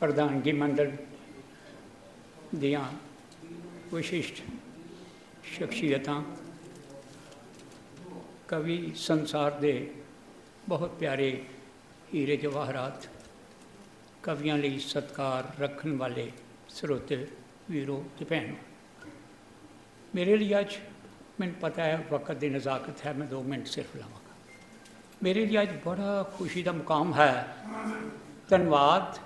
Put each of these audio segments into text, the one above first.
ਪ੍ਰਧਾਨਗੀ ਮੰਡਲ ਦੀਆਂ ਵਿਸ਼ਿਸ਼ਟ ਸ਼ਖਸੀਅਤਾਂ, ਕਵੀ, ਸੰਸਾਰ ਦੇ ਬਹੁਤ ਪਿਆਰੇ ਹੀਰੇ ਜਵਾਹਰਾਤ, ਕਵੀਆਂ ਲਈ ਸਤਕਾਰ ਰੱਖਣ ਵਾਲੇ ਸਰੋਤੇ ਵੀਰੋ ਤੇ ਭੈਣੋ। ਮੇਰੇ ਲਈ ਅੱਜ ਮੈਨੂੰ ਪਤਾ ਹੈ ਵਕਤ ਦੀ ਨਜ਼ਾਕਤ ਹੈ, ਮੈਂ 2 ਮਿੰਟ ਸਿਰਫ ਲਾਵਾਂਗਾ। ਮੇਰੇ ਲਈ ਅੱਜ ਬੜਾ ਖੁਸ਼ੀ ਦਾ ਮੁਕਾਮ ਹੈ। ਧੰਨਵਾਦ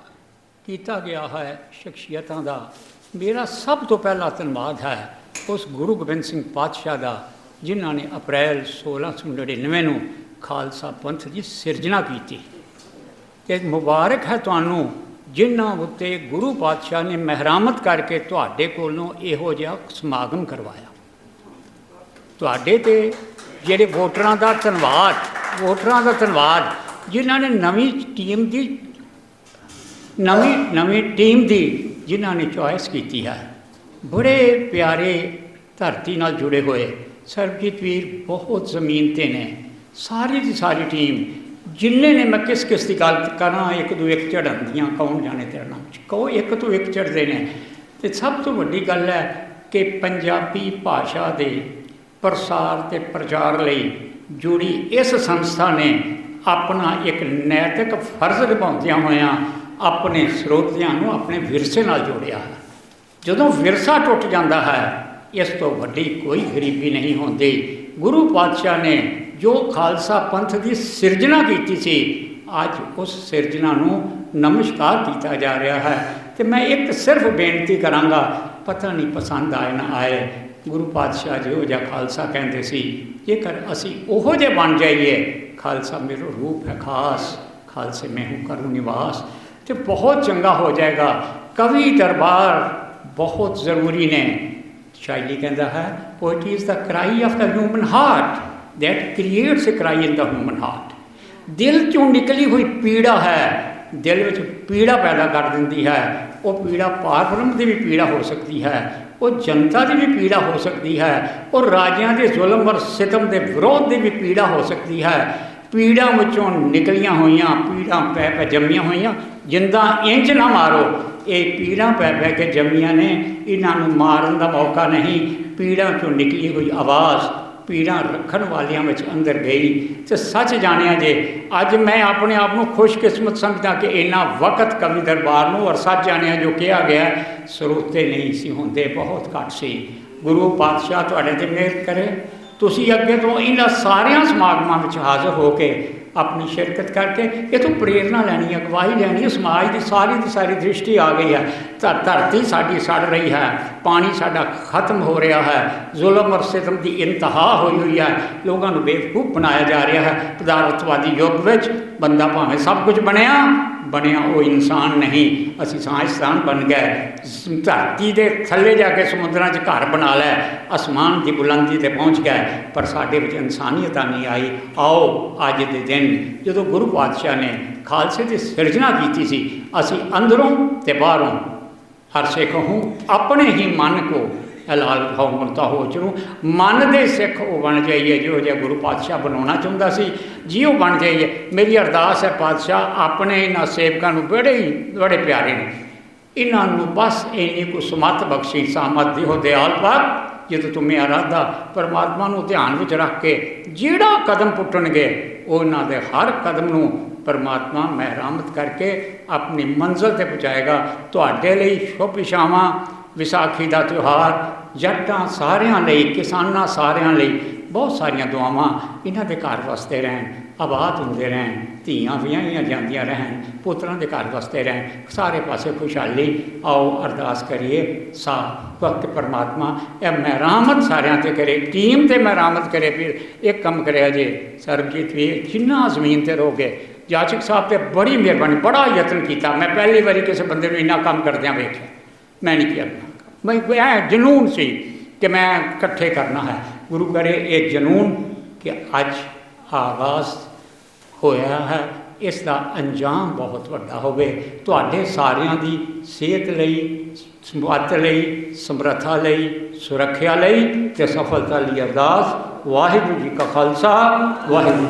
ਕੀਤਾ ਗਿਆ ਹੈ ਸ਼ਖਸੀਅਤਾਂ ਦਾ। ਮੇਰਾ ਸਭ ਤੋਂ ਪਹਿਲਾ ਧੰਨਵਾਦ ਹੈ ਉਸ ਗੁਰੂ ਗੋਬਿੰਦ ਸਿੰਘ ਪਾਤਸ਼ਾਹ ਦਾ, ਜਿਨ੍ਹਾਂ ਨੇ ਅਪ੍ਰੈਲ 1699 ਨੂੰ ਖਾਲਸਾ ਪੰਥ ਦੀ ਸਿਰਜਣਾ ਕੀਤੀ। ਤੇ ਮੁਬਾਰਕ ਹੈ ਤੁਹਾਨੂੰ, ਜਿਨ੍ਹਾਂ ਉੱਤੇ ਗੁਰੂ ਪਾਤਸ਼ਾਹ ਨੇ ਮਹਿਰਾਮਤ ਕਰਕੇ ਤੁਹਾਡੇ ਕੋਲੋਂ ਇਹੋ ਜਿਹਾ ਸਮਾਗਮ ਕਰਵਾਇਆ। ਤੁਹਾਡੇ ਤੇ ਜਿਹੜੇ ਵੋਟਰਾਂ ਦਾ ਧੰਨਵਾਦ, ਵੋਟਰਾਂ ਦਾ ਧੰਨਵਾਦ, ਜਿਨ੍ਹਾਂ ਨੇ ਨਵੀਂ ਟੀਮ ਦੀ ਨਵੀਂ ਨਵੀਂ ਟੀਮ ਦੀ ਜਿਨ੍ਹਾਂ ਨੇ ਚੋਇਸ ਕੀਤੀ ਹੈ ਬੜੇ ਪਿਆਰੇ ਧਰਤੀ ਨਾਲ ਜੁੜੇ ਹੋਏ ਸਰਬਜੀਤ ਵੀਰ ਬਹੁਤ ਜ਼ਮੀਨ ਤੇ ਨੇ। ਸਾਰੀ ਦੀ ਸਾਰੀ ਟੀਮ, ਜਿੰਨੇ ਨੇ ਮੈਂ ਕਿਸ ਕਿਸ ਦੀ ਗੱਲ ਕਰਾਂ, ਇੱਕ ਦੋ ਇੱਕ ਚੜ੍ਹਨ ਦੀਆਂ ਕੌਣ ਜਾਣੇ ਤੇਰਾ ਨਾਮ ਕਹੋ ਇੱਕ ਤੋਂ ਇੱਕ ਚੜ੍ਹਦੇ ਨੇ। ਤੇ ਸਭ ਤੋਂ ਵੱਡੀ ਗੱਲ ਹੈ ਕਿ ਪੰਜਾਬੀ ਭਾਸ਼ਾ ਦੇ ਪ੍ਰਸਾਰ ਤੇ ਪ੍ਰਚਾਰ ਲਈ ਜੁੜੀ ਇਸ ਸੰਸਥਾ ਨੇ ਆਪਣਾ ਇੱਕ ਨੈਤਿਕ ਫਰਜ਼ ਨਿਭਾਉਂਦਿਆਂ ਹੋਇਆਂ ਆਪਣੇ ਸਰੋਤਿਆਂ ਨੂੰ ਆਪਣੇ ਵਿਰਸੇ ਨਾਲ ਜੋੜਿਆ। ਹੈ ਜਦੋਂ ਵਿਰਸਾ ਟੁੱਟ ਜਾਂਦਾ ਹੈ, ਇਸ ਤੋਂ ਵੱਡੀ ਕੋਈ ਗਰੀਬੀ ਨਹੀਂ ਹੁੰਦੀ। ਗੁਰੂ ਪਾਤਸ਼ਾਹ ਨੇ ਜੋ ਖਾਲਸਾ ਪੰਥ ਦੀ ਸਿਰਜਣਾ ਕੀਤੀ ਸੀ, ਅੱਜ ਉਸ ਸਿਰਜਣਾ ਨੂੰ ਨਮਸਕਾਰ ਕੀਤਾ ਜਾ ਰਿਹਾ ਹੈ। ਤੇ ਮੈਂ ਇੱਕ ਸਿਰਫ ਬੇਨਤੀ ਕਰਾਂਗਾ, ਪਤਾ ਨਹੀਂ ਪਸੰਦ ਆਏ ਨਾ ਆਏ, ਗੁਰੂ ਪਾਤਸ਼ਾਹ ਜਿਹੋ ਜਿਹਾ ਖਾਲਸਾ ਕਹਿੰਦੇ ਸੀ, ਜੇਕਰ ਅਸੀਂ ਉਹੋ ਜਿਹੇ ਬਣ ਜਾਈਏ, ਖਾਲਸਾ ਮੇਰਾ ਰੂਪ ਹੈ ਖਾਸ, ਖਾਲਸੇ ਮੈਂ ਹੂੰ ਕਰੂ ਨਿਵਾਸ। ਤੇ ਬਹੁਤ ਚੰਗਾ ਹੋ ਜਾਏਗਾ ਕਵੀ ਦਰਬਾਰ ਬਹੁਤ ਜ਼ਰੂਰੀ ਨੇ ਸ਼ਾਇਲੀ ਕਹਿੰਦਾ ਹੈ poetry is the cry of the human heart that creates a cry in the human heart ਦਿਲ ਚੋਂ ਨਿਕਲੀ ਹੋਈ ਪੀੜਾ ਹੈ ਦਿਲ ਵਿੱਚ ਪੀੜਾ ਪੈਦਾ ਕਰ ਦਿੰਦੀ ਹੈ ਉਹ ਪੀੜਾ ਪਾਰ ਦੀ ਵੀ ਪੀੜਾ ਹੋ ਸਕਦੀ ਹੈ ਉਹ ਜਨਤਾ ਦੀ ਵੀ ਪੀੜਾ ਹੋ ਸਕਦੀ ਹੈ ਉਹ ਰਾਜਿਆਂ ਦੇ ਜ਼ੁਲਮ ਔਰ ਸਿਤਮ ਦੇ ਵਿਰੋਧ ਦੀ ਵੀ ਪੀੜਾ ਹੋ ਸਕਦੀ ਹੈ ਪੀੜਾਂ ਵਿੱਚੋਂ ਨਿਕਲੀਆਂ ਹੋਈਆਂ ਪੀੜਾਂ ਪੈ ਪੈ ਜੰਮੀਆਂ ਹੋਈਆਂ ਜਿੰਦਾ ਇੰਜ ਨਾ ਮਾਰੋ। ਇਹ ਪੀੜਾਂ ਪੈ ਪੈ ਕੇ ਜੰਮੀਆਂ ਨੇ। ਇਹਨਾਂ ਨੂੰ ਮਾਰਨ ਦਾ ਮੌਕਾ ਨਹੀਂ। ਪੀੜਾਂ ਚੋਂ ਨਿਕਲੀ ਹੋਈ ਆਵਾਜ਼ ਪੀੜਾਂ ਰੱਖਣ ਵਾਲਿਆਂ ਵਿੱਚ ਅੰਦਰ ਗਈ। ਤੇ ਸੱਚ ਜਾਣਿਆ ਜੇ, ਅੱਜ ਮੈਂ ਆਪਣੇ ਆਪ ਨੂੰ ਖੁਸ਼ਕਿਸਮਤ ਸਮਝਦਾ ਕਿ ਇੰਨਾ ਵਕਤ ਕਵੀ ਦਰਬਾਰ ਨੂੰ ਔਰ ਸੱਚ ਜਾਣਿਆ ਜੋ ਕਿਹਾ ਗਿਆ, ਸਰੋਤੇ ਨਹੀਂ ਸੀ ਹੁੰਦੇ, ਬਹੁਤ ਘੱਟ ਸੀ। ਗੁਰੂ ਪਾਤਸ਼ਾਹ ਤੁਹਾਡੇ ਤੇ ਮਿਹਰ ਕਰੇ। ਤੁਸੀਂ ਅੱਗੇ ਤੋਂ ਇਹਨਾਂ ਸਾਰਿਆਂ ਸਮਾਗਮਾਂ ਵਿੱਚ ਹਾਜ਼ਰ ਹੋ ਕੇ ਆਪਣੀ ਸ਼ਿਰਕਤ ਕਰਕੇ ਇਹ ਤੋਂ ਪ੍ਰੇਰਣਾ ਲੈਣੀ ਹੈ, ਅਗਵਾਈ ਲੈਣੀ ਹੈ, ਸਮਾਜ ਦੀ ਸਾਰੀ ਦੀ ਸਾਰੀ ਦ੍ਰਿਸ਼ਟੀ ਆ ਗਈ ਹੈ। ਤਾਂ ਧਰਤੀ ਸਾਡੀ ਸੜ ਰਹੀ ਹੈ, ਪਾਣੀ ਸਾਡਾ ਖਤਮ ਹੋ ਰਿਹਾ ਹੈ, ਜ਼ੁਲਮ ਔਰ ਸਿਤਮ ਦੀ ਇੰਤਹਾ ਹੋਈ ਹੋਈ ਹੈ। ਲੋਕਾਂ ਨੂੰ ਬੇਵਕੂਫ ਬਣਾਇਆ ਜਾ ਰਿਹਾ ਹੈ, ਪਦਾਰਥਵਾਦੀ ਯੁੱਗ ਵਿੱਚ ਬੰਦਾ ਭਾਵੇਂ ਸਭ ਕੁਝ ਬਣਿਆ ਬਣਿਆ ਉਹ ਇਨਸਾਨ ਨਹੀਂ। ਅਸੀਂ ਸਾਇੰਸਦਾਨ ਬਣ ਗਏ। ਧਰਤੀ ਦੇ ਥੱਲੇ ਜਾ ਕੇ ਸਮੁੰਦਰਾਂ 'ਚ ਘਰ ਬਣਾ ਲੈ, ਅਸਮਾਨ ਦੀ ਬੁਲੰਦੀ ਤੇ ਪਹੁੰਚ ਗਏ। ਪਰ ਸਾਡੇ ਵਿੱਚ ਇਨਸਾਨੀਅਤ ਨਹੀਂ ਆਈ। ਆਓ, ਅੱਜ ਦੇ ਦਿਨ ਜਦੋਂ ਗੁਰੂ ਪਾਤਸ਼ਾਹ ਨੇ ਖਾਲਸੇ ਦੀ ਸਿਰਜਣਾ ਕੀਤੀ ਸੀ, ਅਸੀਂ ਅੰਦਰੋਂ ਤੇ ਬਾਹਰੋਂ ਹਰ ਸਿੱਖ ਹੂੰ ਆਪਣੇ ਹੀ ਮਨ ਕੋ ਹਲਾਲ ਭਾਉ ਮਰਤਾ ਹੋ ਚਰੂ ਮਨ ਦੇ ਸਿੱਖ ਉਹ ਬਣ ਜਾਈਏ, ਜਿਹੋ ਜਿਹਾ ਗੁਰੂ ਪਾਤਸ਼ਾਹ ਬਣਾਉਣਾ ਚਾਹੁੰਦਾ ਸੀ, ਜੀ ਉਹ ਬਣ ਜਾਈਏ। ਮੇਰੀ ਅਰਦਾਸ ਹੈ ਪਾਤਸ਼ਾਹ, ਆਪਣੇ ਇਹਨਾਂ ਸੇਵਕਾਂ ਨੂੰ ਬੜੇ ਹੀ, ਬੜੇ ਪਿਆਰੇ ਨੇ। ਇਹਨਾਂ ਨੂੰ ਬਸ ਇੰਨੀ ਕੁ ਸਮਤ ਬਖਸ਼ੀ, ਸਾਮਤ ਦੀ ਹੋ ਦਿਆਲ ਪਾਕ ਜਦੋਂ ਤੁਮੇ ਆਰਾਧਾ ਪਰਮਾਤਮਾ ਨੂੰ ਧਿਆਨ ਵਿੱਚ ਰੱਖ ਕੇ ਜਿਹੜਾ ਕਦਮ ਪੁੱਟਣਗੇ, ਉਹਨਾਂ ਦੇ ਹਰ ਕਦਮ ਨੂੰ ਪਰਮਾਤਮਾ ਮਹਿਰਾਮਤ ਕਰਕੇ ਆਪਣੀ ਮੰਜ਼ਲ ਤੇ ਪਹੁੰਚਾਏਗਾ। ਤੁਹਾਡੇ ਲਈ ਸ਼ੁਭ ਇਸ਼ਾਵਾਂ ਵਿਸਾਖੀ ਦਾ ਤਿਉਹਾਰ ਜੱਟਾਂ ਸਾਰਿਆਂ ਲਈ, ਕਿਸਾਨਾਂ ਸਾਰਿਆਂ ਲਈ ਬਹੁਤ ਸਾਰੀਆਂ ਦੁਆਵਾਂ ਇਹਨਾਂ ਦੇ ਘਰ ਵਸਦੇ ਰਹਿਣ, ਆਬਾਦ ਹੁੰਦੇ ਰਹਿਣ, ਧੀਆਂ ਵਿਆਹੀਆਂ ਜਾਂਦੀਆਂ ਰਹਿਣ, ਪੁੱਤਰਾਂ ਦੇ ਘਰ ਵਸਦੇ ਰਹਿਣ, ਸਾਰੇ ਪਾਸੇ ਖੁਸ਼ਹਾਲੀ, ਆਓ ਅਰਦਾਸ ਕਰੀਏ ਸਾ ਵਕਤ ਪਰਮਾਤਮਾ, ਇਹ ਮਹਿਰਾਮਤ ਸਾਰਿਆਂ ਤੇ ਕਰੇ, ਟੀਮ ਤੇ ਮਹਿਰਾਮਤ ਕਰੇ ਫਿਰ ਇੱਕ ਕੰਮ ਕਰਿਆ ਜੇ, ਸਰਬਜੀਤ ਵੀ ਜਿੰਨਾ ਜ਼ਮੀਨ ਤੇ ਰੋਗੇ ਜਾਚਕ ਸਾਹਿਬ ਤੇ ਬੜੀ ਮਿਹਰਬਾਨੀ, ਬੜਾ ਯਤਨ ਕੀਤਾ, ਮੈਂ ਪਹਿਲੀ ਵਾਰੀ ਕਿਸੇ ਬੰਦੇ ਨੂੰ ਇੰਨਾ ਕੰਮ ਕਰਦਿਆਂ ਵੇਖਿਆ, ਮੈਂ ਨਹੀਂ ਕੀਤਾ। ਮੈਂ ਇਹ ਜਨੂਨ ਸੀ ਕਿ ਮੈਂ ਇਕੱਠੇ ਕਰਨਾ ਹੈ। ਗੁਰੂ ਕਰੇ ਇਹ ਜਨੂਨ ਕਿ ਅੱਜ ਆਗਾਜ਼ ਹੋਇਆ ਹੈ। ਇਸ ਦਾ ਅੰਜਾਮ ਬਹੁਤ ਵੱਡਾ ਹੋਵੇ। ਤੁਹਾਡੇ ਸਾਰਿਆਂ ਦੀ ਸਿਹਤ ਲਈ ਸਮੱਤ ਲਈ, ਸਮਰੱਥਾ ਲਈ, ਸੁਰੱਖਿਆ ਲਈ ਤੇ ਸਫਲਤਾ ਲਈ ਅਰਦਾਸ। ਵਾਹਿਗੁਰੂ ਜੀ ਕਾ ਖਾਲਸਾ, ਵਾਹਿਗੁਰੂ